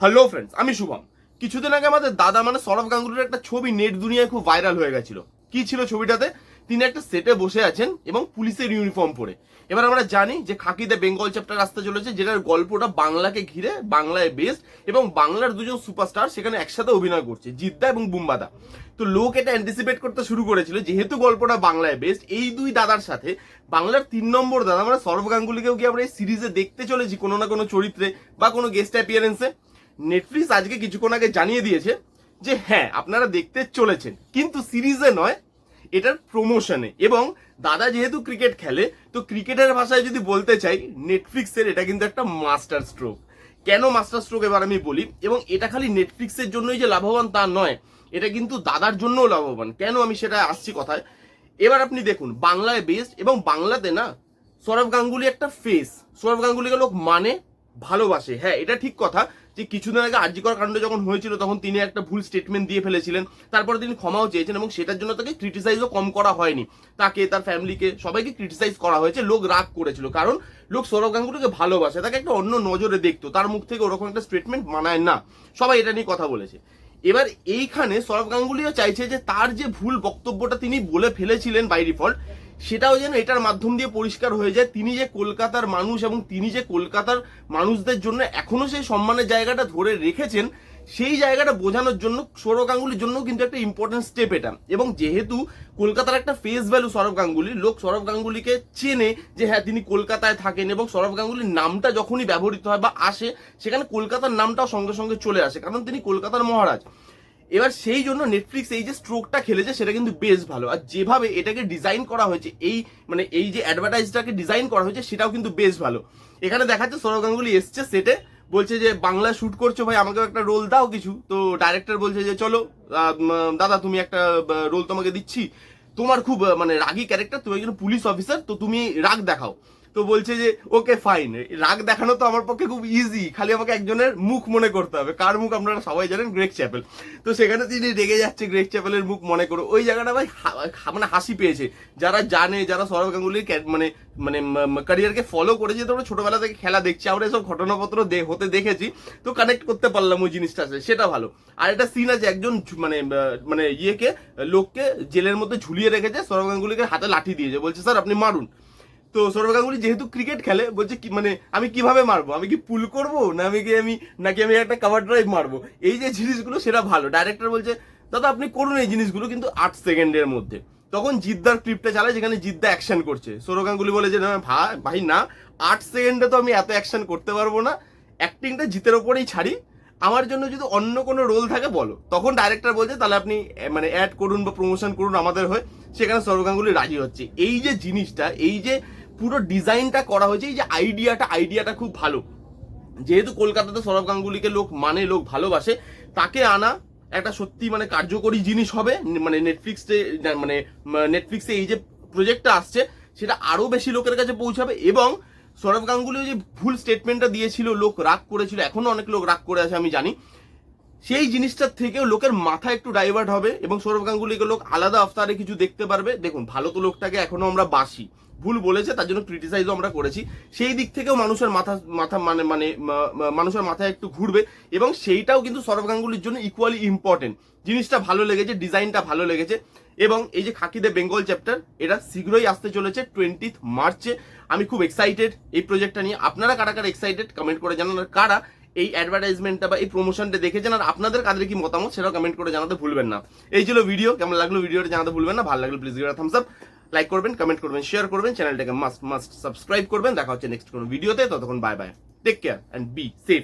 Hello friends আমি শুভম। কিছুদিন আগে আমাদের দাদা মানে সৌরভ গাঙ্গুলির একটা ছবি নেট দুনিয়ায় খুব ভাইরাল হয়ে গেছিল। কি ছিল ছবিটাতে? তিনি একটা সেটে বসে আছেন এবং পুলিশের ইউনিফর্ম পরে। এবার আমরা জানি যে খাকিতে বেঙ্গল চ্যাপ্টার আসতে চলেছে, যেটার গল্পটা বাংলাকে ঘিরে, বাংলায় বেস্ট এবং বাংলার দুজন সুপারস্টার সেখানে একসাথে অভিনয় করছে, জিদ্দা এবং বুম্বাদা। তো লোক এটা অ্যান্টিসিপেট করতে শুরু করেছিল, যেহেতু গল্পটা বাংলায় বেস্ট এই দুই দাদার সাথে বাংলার তিন নম্বর দাদা মানে সৌরভ গাঙ্গুলিকেও কি আমরা এই সিরিজে দেখতে চলেছি কোনো না কোনো চরিত্রে বা কোনো গেস্ট অ্যাপিয়ারেন্সে নেটফ্লিক্স আজকে কিছুক্ষণ আগে জানিয়ে দিয়েছে যে হ্যাঁ আপনারা দেখতে চলেছেন, কিন্তু সিরিজে নয়, এটার প্রমোশনে এবং দাদা যেহেতু ক্রিকেট খেলে, তো ক্রিকেটের ভাষায় যদি বলতে চাই নেটফ্লিক্সের এটা কিন্তু একটা মাস্টার স্ট্রোক কেন মাস্টার স্ট্রোক এবার আমি বলি? এবং এটা খালি নেটফ্লিক্সের জন্যই যে লাভবান তা নয়, এটা কিন্তু দাদার জন্যও লাভবান। কেন আমি সেটা আসছি কথায়? এবার আপনি দেখুন, বাংলায় বেস্ট এবং বাংলাতে না, সৌরভ গাঙ্গুলি একটা ফেস সৌরভ গাঙ্গুলিকে লোক মানে ভালোবাসে। হ্যাঁ এটা ঠিক কথা যে কিছুদিন আগে আর্যিকর কাণ্ড যখন হয়েছিল, তখন তিনি একটা ভুল স্টেটমেন্ট দিয়ে ফেলেছিলেন। তারপরে তিনি ক্ষমাও চেয়েছেন এবং সেটার জন্য তাকে ক্রিটিসাইজও কম করা হয়নি। তাকে, তার ফ্যামিলিকে সবাইকে ক্রিটিসাইজ করা হয়েছে, লোক রাগ করেছিল। কারণ লোক সৌরভ গাঙ্গুলিকে ভালোবাসে, তাকে একটা অন্য নজরে দেখতো। তার মুখ থেকে ওরকম একটা স্টেটমেন্ট মানায় না। সবাই এটা নিয়ে কথা বলেছে। এবার এইখানে সৌরভ গাঙ্গুলিও চাইছে যে তার যে ভুল বক্তব্যটা তিনি বলে ফেলেছিলেন বাই ডিফল্ট সেটাও যেন এটার মাধ্যম দিয়ে পরিষ্কার হয়ে যায়। তিনি যে কলকাতার মানুষ এবং তিনি যে কলকাতার মানুষদের জন্য এখনও সেই সম্মানের জায়গাটা ধরে রেখেছেন সেই জায়গাটা বোঝানোর জন্য সৌরভ গাঙ্গুলির জন্য কিন্তু একটা ইম্পর্টেন্ট স্টেপ এটা। এবং যেহেতু কলকাতার একটা ফেস ভ্যালু সৌরভ গাঙ্গুলি, লোক সৌরভ গাঙ্গুলিকে চেনে যে হ্যাঁ তিনি কলকাতায় থাকেন এবং সৌরভ গাঙ্গুলির নামটা যখনই ব্যবহৃত হয় বা আসে, সেখানে কলকাতার নামটাও সঙ্গে সঙ্গে চলে আসে, কারণ তিনি কলকাতার মহারাজ। এবার সেই জন্য নেটফ্লিক্স এই যে স্ট্রোকটা খেলেছে, সেটা কিন্তু বেশ ভালো। আর যেভাবে এটাকে ডিজাইন করা হয়েছে, এই মানে এই যে অ্যাডভার্টাইজটাকে ডিজাইন করা হয়েছে, সেটাও কিন্তু বেশ ভালো। এখানে দেখাচ্ছে সৌরভ গাঙ্গুলি এসছে সেটে বলছে যে, বাংলা শুট করছ ভাই, আমাকেও একটা রোল দাও কিছু। তো ডাইরেক্টর বলছে যে, চলো দাদা, তুমি একটা রোল তোমাকে দিচ্ছি। তোমার খুব মানে রাগি ক্যারেক্টার তুমি একজন পুলিশ অফিসার তো তুমি রাগ দেখাও। তো বলছে যে, ওকে ফাইন রাগ দেখানো তো আমার পক্ষে খুব ইজি খালি আমাকে একজনের মুখ মনে করতে হবে। কার মুখ আপনারা সবাই জানেন? গ্রেক চ্যাপেল তো সেখানে তিনি রেগে যাচ্ছে গ্রেক চ্যাপেলের মুখ মনে করে। ওই জায়গাটা ভাই মানে হাসি পেয়েছে। যারা জানে, যারা সৌরভ গাঙ্গুলির মানে মানে ক্যারিয়ারকে ফলো করেছে তোমরা ছোটবেলা থেকে খেলা দেখছি। আমরা এসব ঘটনাপত্র হতে দেখেছি। তো কানেক্ট করতে পারলাম ওই জিনিসটা সেটা ভালো। আর একটা সিন আছে, একজন মানে মানে ইয়েকে, লোককে জেলের মধ্যে ঝুলিয়ে রেখেছে। সৌরভ গাঙ্গুলিকে হাতে লাঠি দিয়েছে। বলছে, স্যার, আপনি মারুন। তো সৌরভ গাঙ্গুলি যেহেতু ক্রিকেট খেলে, বলছে কি মানে আমি কীভাবে মারবো? আমি কি পুল করব? না আমি কি আমি, নাকি আমি একটা কাভার ড্রাইভ মারবো? এই যে জিনিসগুলো, সেটা ভালো। ডাইরেক্টর বলছে, দাদা, আপনি করুন এই জিনিসগুলো কিন্তু আট সেকেন্ডের মধ্যে। তখন জিদ্দার ক্লিপটা চালায়, যেখানে জিদ্দা অ্যাকশন করছে। সৌরভ গাঙ্গুলি বলে যে, না ভাই না। আট সেকেন্ডে তো আমি এত অ্যাকশন করতে পারব না। অ্যাক্টিংটা জিতের ওপরেই ছাড়ি। আমার জন্য যদি অন্য কোনো রোল থাকে, বলো। তখন ডাইরেক্টর বলছে, তাহলে আপনি মানে অ্যাড করুন বা প্রমোশন করুন আমাদের হয়ে। সেখানে সৌরভ গাঙ্গুলি রাজি হচ্ছে। এই যে জিনিসটা, এই যে পুরো ডিজাইনটা করা হয়েছে, এই যে আইডিয়াটা আইডিয়াটা খুব ভালো। যেহেতু কলকাতাতে সৌরভ গাঙ্গুলিকে লোক মানে লোক ভালোবাসে, তাকে আনা একটা সত্যি মানে কার্যকরী জিনিস হবে। মানে নেটফ্লিক্সে মানে নেটফ্লিক্সে এই যে প্রজেক্টটা আসছে, সেটা আরও বেশি লোকের কাছে পৌঁছাবে এবং সৌরভ গাঙ্গুলি যে ভুল স্টেটমেন্টটা দিয়েছিল, লোক রাগ করেছিল এখনও অনেক লোক রাগ করে আছে, আমি জানি। সেই জিনিসটার থেকেও লোকের মাথা একটু ডাইভার্ট হবে এবং সৌরভ গাঙ্গুলিকে লোক আলাদা আফতারে কিছু দেখতে পারবে। দেখুন, ভালো তো লোকটাকে এখনও আমরা বাসি। ভুল বলেছে, তার জন্য ক্রিটিসাইজও আমরা করেছি। সেই দিক থেকেও মানুষের মাথা মাথা মানে মানে মানুষের মাথায় একটু ঘুরবে এবং সেইটাও কিন্তু সৌরভ গাঙ্গুলির জন্য ইকুয়ালি ইম্পর্টেন্ট জিনিসটা ভালো লেগেছে, ডিজাইনটা ভালো লেগেছে এবং এই যে খাকিদে বেঙ্গল চ্যাপ্টার, এটা শীঘ্রই আসতে চলেছে টোয়েন্টিথ মার্চে আমি খুব এক্সাইটেড এই প্রজেক্টটা নিয়ে। আপনারা কারা কারা এক্সাইটেড কমেন্ট করে জানান। কারা এই অ্যাডভার্টাইজমেন্টটা বা এই প্রমোশনটা দেখেছেন? আর আপনাদের কাদের কি মতামত? সেটাও কমেন্ট করে জানাতে ভুলবেন না। এই ছিল ভিডিও কেমন লাগল ভিডিওটা জানাতে ভুলবেন না? ভালো লাগল প্লিজ গিয়ে থামস আপ লাইক করবেন কমেন্ট করবেন শেয়ার করবেন চ্যানেলটাকে মাস্ট মাস্ট সাবস্ক্রাইব করবেন। দেখা হচ্ছে নেক্সট কোনো ভিডিওতে ততক্ষণ bye bye take care and be safe